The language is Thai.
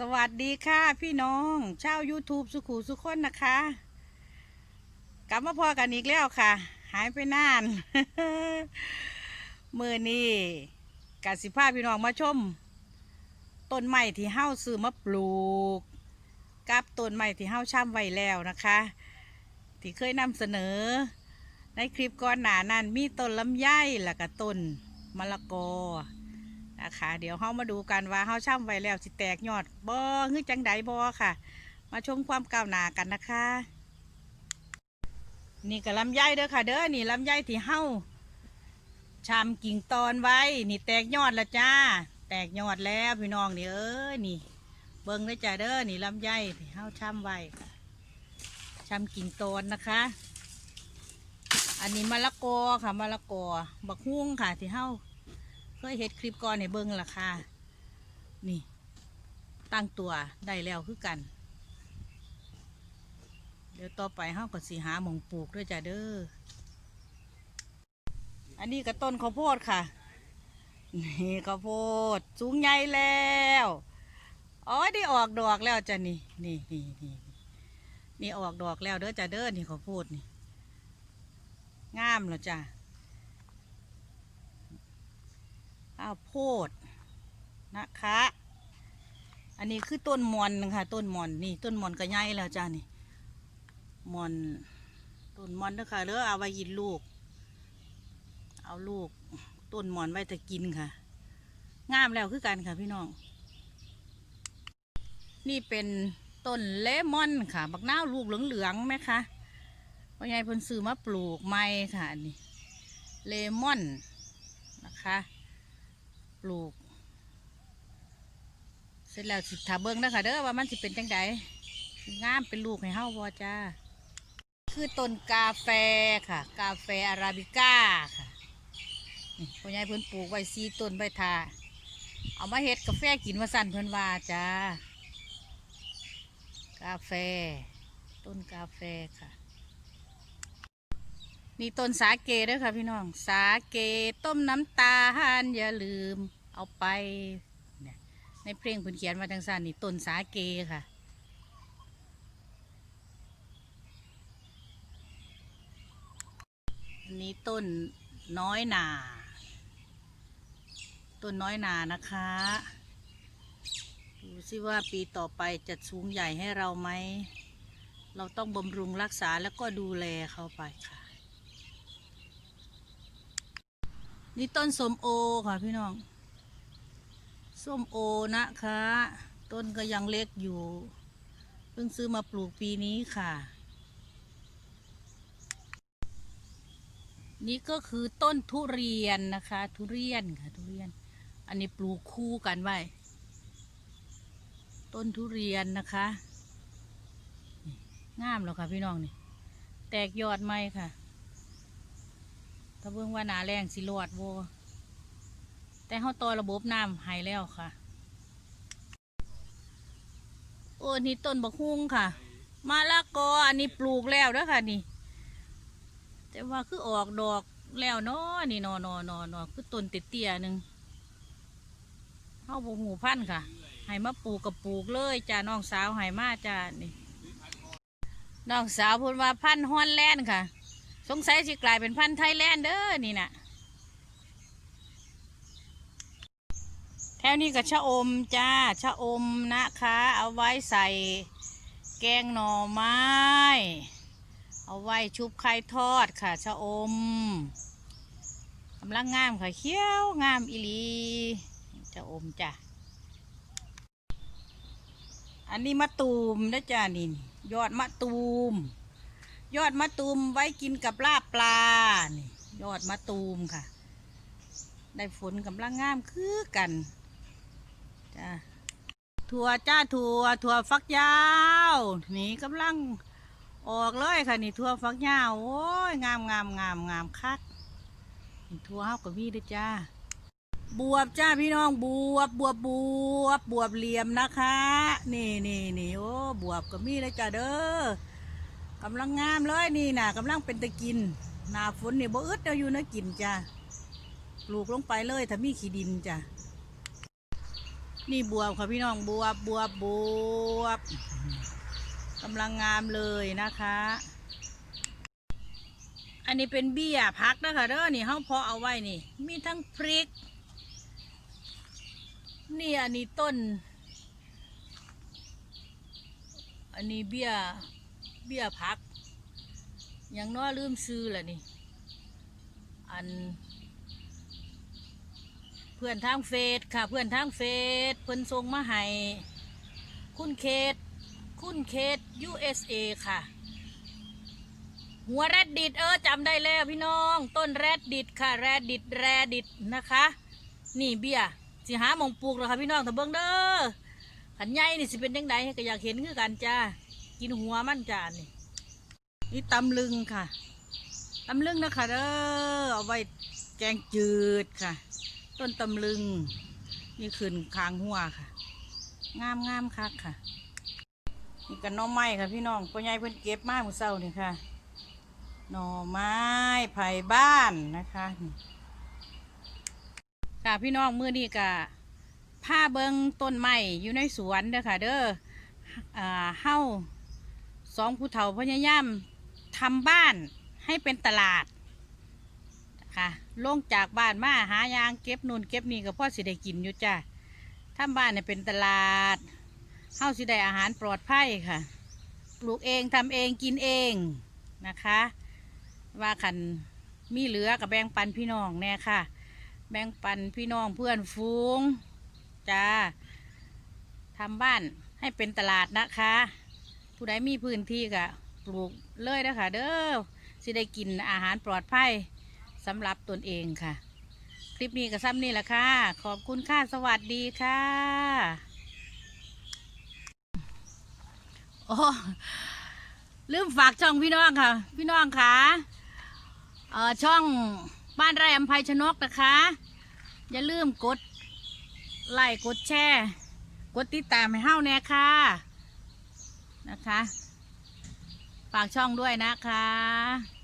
สวัสดีค่ะพี่น้องชาว YouTube สุขูสุขคนนะคะ กลับมาพอกันอีกแล้วค่ะ หายไปนานมือนี้กสิภาพี่น้องมาชมต้นไม้ที่เฮ้าซื้อมาปลูก กับต้นไม้ที่เฮ้าช่ำไว้แล้วนะคะ ที่เคยนำเสนอ ในคลิปก่อนหน้านั้นมีต้นลำไยแล้วก็ต้นมะละกอ นะคะ เดี๋ยวเฮามาดูกันว่าเฮาช่ำไว้แล้วสิแตกยอดบ่ฮึจังใดบ่ค่ะ มาชมความก้าวหน้ากันนะคะ นี่ก็ลำไยเด้อค่ะ เด้อนี่ลำไยที่เฮาชามกิ่งตอนไว้ นี่แตกยอดแล้วจ้า แตกยอดแล้วพี่น้องนี่เอ้ยนี่ เบิ่งได้จ้าเด้อนี่ลำไยที่เฮาช่ำไว้ค่ะชำกิ่งตอนนะคะ อันนี้มะละกอค่ะมะละกอบักฮุ้งค่ะที่เฮา เคยเห็ดคลิปก่อนในเบิ้งราคานี่ ตั้งตัวได้แล้วคือกัน เดี๋ยวต่อไปเฮาก็สิหาหมองปลูกด้วยจ้ะเด้ออันนี้ก็ต้นข้าวโพดค่ะ นี่ข้าวโพดสูงใหญ่แล้วอ๋อได้ออกดอกแล้วจ้ะนี่นี่นี่นี่นี่ออกดอกแล้วเด้อจ้ะเด้อนี่ข้าวโพดนี่งามแล้วจ้ะ ข้าวโพดนะคะ อันนี้คือต้นมอนนะคะต้นมอนนี่ต้นมอนก็ใหญ่แล้วจ้านี่มอนต้นมอนนะคะเด้อเอาไว้กินลูก เอาลูกต้นมอนไว้จะกินค่ะ งามแล้วคือกันค่ะพี่น้อง นี่เป็นต้นเลมอนค่ะ บักน้าวลูกเหลืองๆไหมคะพ่อใหญ่พนซื้อมาปลูกไม้ค่ะนี่เลมอนนะคะ ลูก เสร็จแล้วสิถาเบิ้งนะคะเด้อว่ามันสิเป็นจังใดงามเป็นลูกให้เฮาบ่จ้า คือต้นกาแฟค่ะ กาแฟอาราบิก้าค่ะนี่พ่อใหญ่เพิ่นปลูกไว้ซีต้นใบทาเอามาเฮ็ดกาแฟกินมาสั่นเพิ่นว่าจ้า กาแฟ ต้นกาแฟค่ะ นี่ต้นสาเกด้วยค่ะพี่น้อง สาเกต้มน้ำตาลอย่าลืมเอาไปเนี่ยในเพลงเพิ่นเขียนมาจังสันนี่ต้นสาเกค่ะ อันนี้ต้นน้อยนาต้นน้อยนานะคะ ดูสิว่าปีต่อไปจะสูงใหญ่ให้เราไหม เราต้องบำรุงรักษาแล้วก็ดูแลเขาไปค่ะ นี่ต้นส้มโอค่ะพี่น้องส้มโอนะคะ ต้นก็ยังเล็กอยู่ เพิ่งซื้อมาปลูกปีนี้ค่ะ นี่ก็คือต้นทุเรียนนะคะ ทุเรียนค่ะทุเรียน อันนี้ปลูกคู่กันไว้ ต้นทุเรียนนะคะนี่งามแล้วค่ะพี่น้องนี่ แตกยอดไหมค่ะ ถ้าเบิ่งว่าหนาแรงสิรอดโวแต่เขาต่อระบบน้ำให้แล้วค่ะ โอ้นี่ต้นบักฮุ้งค่ะมาละกออันนี้ปลูกแล้วเด้อค่ะนี่ แต่ว่าคือออกดอกแล้วเนาะนี่นอนอนอนอคือต้นเตี้ยหนึ่งเข้าบหูพันธ์ค่ะให้มาปลูกกับปลูกเลยจ้าน้องสาวให้มาจ้านี่น้องสาวพูดว่าพันธ์ฮอนแลนค่ะ สงสัยสิกลายเป็นพันธุ์ไทยแลนด์เด้อนี่นะแถวนี้ก็ชะอมจ้าชะอมนะคะ เอาไว้ใส่แกงหน่อไม้ เอาไว้ชุบไข่ทอดค่ะชะอมกำลังงามค่ะเขี้ยวงามอีหลีชะอมจ้ะอันนี้มะตูมนะจ้านี่ยอดมะตูม ยอดมะตูมไว้กินกับลาบปลานี่ยอดมะตูมค่ะ ได้ฝนกำลังงามคือกันจ้าถั่วจ้าถั่วถั่วฟักยาวนี่กำลังออกเลยค่ะนี่ถั่วฟักยาวโอ้ยงามงามงามงามคักถั่วเฮากับพี่ด้วยจ้าบวบจ้าพี่น้องบวบบวบบวบบวบเหลี่ยมนะคะ นี่นี่นี่โอ้บวบกับมีเลยจ้าเด้อ กำลังงามเลยนี่น่ะกำลังเป็นตะกิน หนาฝนนี่บ่อึดเอาอยู่นะกินจ้าปลูกลงไปเลยถ้ามีขี้ดินจ้านี่บวบค่ะพี่น้องบวบบวบบวบกำลังงามเลยนะคะ อันนี้เป็นเบี้ยพักนะคะเด้อนี่เฮาเพาะเอาไว้นี่ มีทั้งพริก นี่อันนี้ต้น อันนี้เบี้ย เบี้ยพัก อย่างน้อยลืมซื้อแหละนี่ อัน เพื่อนทางเฟซค่ะ เพื่อนทางเฟซเพิ่นส่งมาให้คุณเคทคุณเคท USA ค่ะ หัวแรดดิดเออจำได้แล้วพี่น้อง ต้นแรดดิดค่ะ แรดดิดแรดดิดนะคะ นี่เบี้ยสิหามองปลูกแล้วค่ะพี่น้องถ้าเบิ่งเด้อขันใหญ่นี่สิเป็นยังไงก็อยากเห็นคือกันจ้า กินหัวมันจานนี่นี่ตำลึงค่ะตำลึงนะคะเด้อเอาไว้แกงจืดค่ะ ต้นตำลึง นี่ขึ้นคางหัวค่ะ งามงามคักค่ะ นี่กันน่อไม้ค่ะพี่น้องพ่อใหญ่เพิ่นเก็บมาเมื่อเช้านี่ค่ะหน่อไม้ไผ่บ้านนะคะค่ะพี่น้องมือนี้กะผ้าเบิงต้นไม้อยู่ในสวนเด้อค่ะ เด้ออ่าเฮ้า สองผู้เฒ่าพยายามทำบ้านให้เป็นตลาดค่ะลงจากบ้านมาหายางเก็บนู่นเก็บนี่ก็พ่อสิได้กินอยู่จ้ะทำบ้านเนี่ยเป็นตลาดเฮ้าสิได้อาหารปลอดภัยค่ะ ปลูกเองทำเองกินเองนะคะ ว่าขันมีเหลือกับแบ่งปันพี่น้องแน่ค่ะ แบ่งปันพี่น้องเพื่อนฟูงจ้าทำบ้านให้เป็นตลาดนะคะ ผู้ใดมีพื้นที่ก็ปลูกเลยนะคะเด้อสิได้กินอาหารปลอดภัยสำหรับตนเองค่ะ คลิปนี้ก็ซ้ำนี่แหละค่ะ ขอบคุณค่ะ สวัสดีค่ะ โอ้ลืมฝากช่องพี่น้องค่ะ พี่น้องค่ะเอ่อช่องบ้านไร่อัมภัยชนกนะคะ อย่าลืมกดไลค์กดแชร์ กดติดตามให้เฮ้าแน่ค่ะ นะคะ ฝากช่องด้วยนะคะ